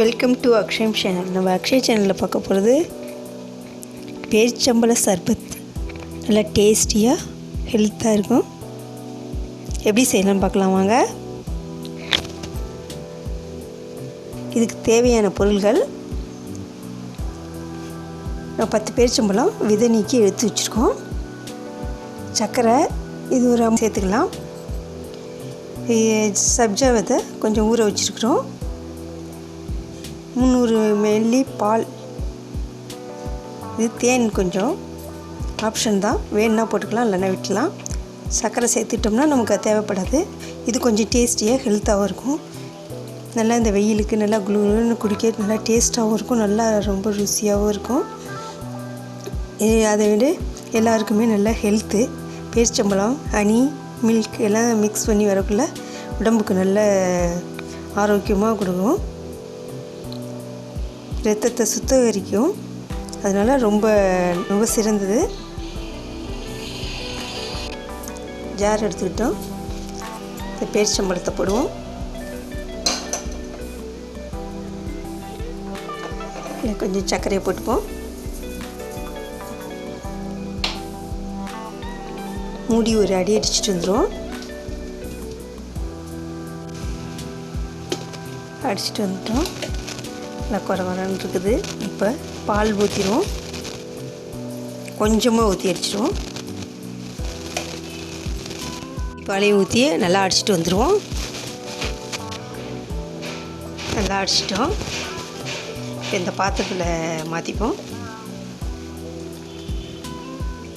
Welcome to Akshayam channel நம்ம அக்ஷய் சேனலில் பார்க்க போகிறது பேரிச்சம்பள சர்பத். நல்லா டேஸ்டியாக ஹெல்த்தாக இருக்கும். எப்படி செய்யலாம்னு பார்க்கலாம் வாங்க. இதுக்கு தேவையான பொருள்கள். நான் பத்து பேரிச்சம்பழம் விதை நீக்கி எடுத்து வச்சுருக்கோம். சர்க்கரை இது ஒரு சேர்த்துக்கலாம். சப்ஜா விதை கொஞ்சம் ஊற வச்சுருக்குறோம். முந்நூறு மில்லி பால். இது தேன் கொஞ்சம். ஆப்ஷன் தான். வேணுன்னா போட்டுக்கலாம் இல்லைன்னா விட்டுலாம். சர்க்கரை சேர்த்துட்டோம்னா நமக்கு அது தேவைப்படாது. இது கொஞ்சம் டேஸ்டியாக ஹெல்த்தாகவும் இருக்கும். நல்லா இந்த வெயிலுக்கு நல்லா குளுன்னு குடிக்க நல்லா டேஸ்ட்டாகவும் இருக்கும். நல்லா ரொம்ப ருசியாகவும் இருக்கும். இது அதை விட எல்லாருக்குமே நல்லா ஹெல்த்து பேரிச்சம்பழம் ஹனி மில்க் எல்லாம் மிக்ஸ் பண்ணி வரக்குள்ள உடம்புக்கு நல்ல ஆரோக்கியமாக கொடுக்கும். ரத்தத்தை சுத்தகரிக்கும். அதனால் ரொம்ப ரொம்ப சிறந்தது. ஜார் எடுத்துக்கிட்டோம். இந்த பேரிச்சம்பழத்தை போடுவோம். கொஞ்சம் சர்க்கரையை போட்டுப்போம். மூடி ஒரு அடி அடிச்சுட்டு வந்துடுவோம் அடிச்சுட்டு வந்துட்டோம். நல்லா குறை குறைன்னு இருக்குது. இப்போ பால் ஊற்றிடுவோம் கொஞ்சமாக ஊற்றி அடிச்சிடுவோம். பாலையும் ஊற்றி நல்லா அடிச்சிட்டு வந்துடுவோம் நல்லா அடிச்சிட்டோம். இப்போ இந்த பாத்திரத்தில் மாற்றிப்போம்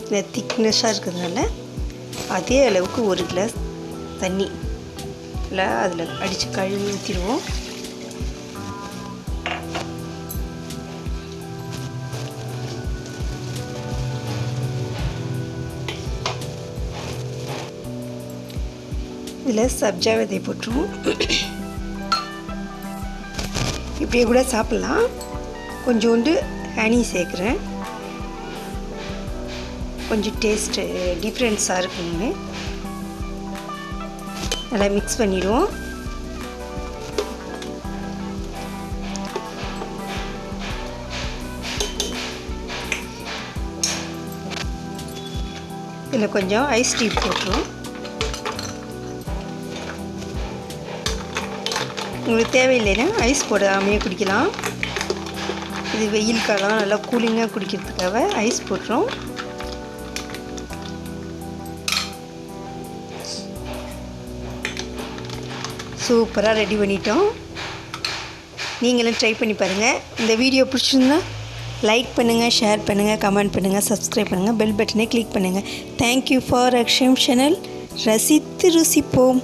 இந்த திக்னஸ்ஸாக இருக்கிறதுனால அதே அளவுக்கு ஒரு கிளாஸ் தண்ணி. இல்லை அதில் அடித்து கழுவி ஊற்றிடுவோம் இதில் சப்ஜா விதை போட்டுருவோம். இப்படியே கூட சாப்பிட்லாம். கொஞ்சோண்டு ஹனி சேர்க்குறேன். கொஞ்சம் டேஸ்ட்டு டிஃப்ரென்ஸாக இருக்குங்க நல்லா மிக்ஸ் பண்ணிடுவோம். இதில் கொஞ்சம் ஐஸ் டீ போட்டுருவோம். உங்களுக்கு தேவையில்லைன்னா ஐஸ் போடாமையே குடிக்கலாம். இது வெயில் காலம் நல்லா கூலிங்காக குடிக்கிறதுக்காக ஐஸ் போட்டுரும் சூப்பராக ரெடி பண்ணிட்டோம். நீங்களும் ட்ரை பண்ணி பாருங்கள் இந்த வீடியோ பிடிச்சிருந்தா லைக் பண்ணுங்கள் ஷேர் பண்ணுங்கள் கமெண்ட் பண்ணுங்கள் சப்ஸ்கிரைப் பண்ணுங்கள் பெல் பட்டனை கிளிக் பண்ணுங்கள் தேங்க்யூ ஃபார் அக்ஷம் சேனல் ரசித்து ருசிப்போம்.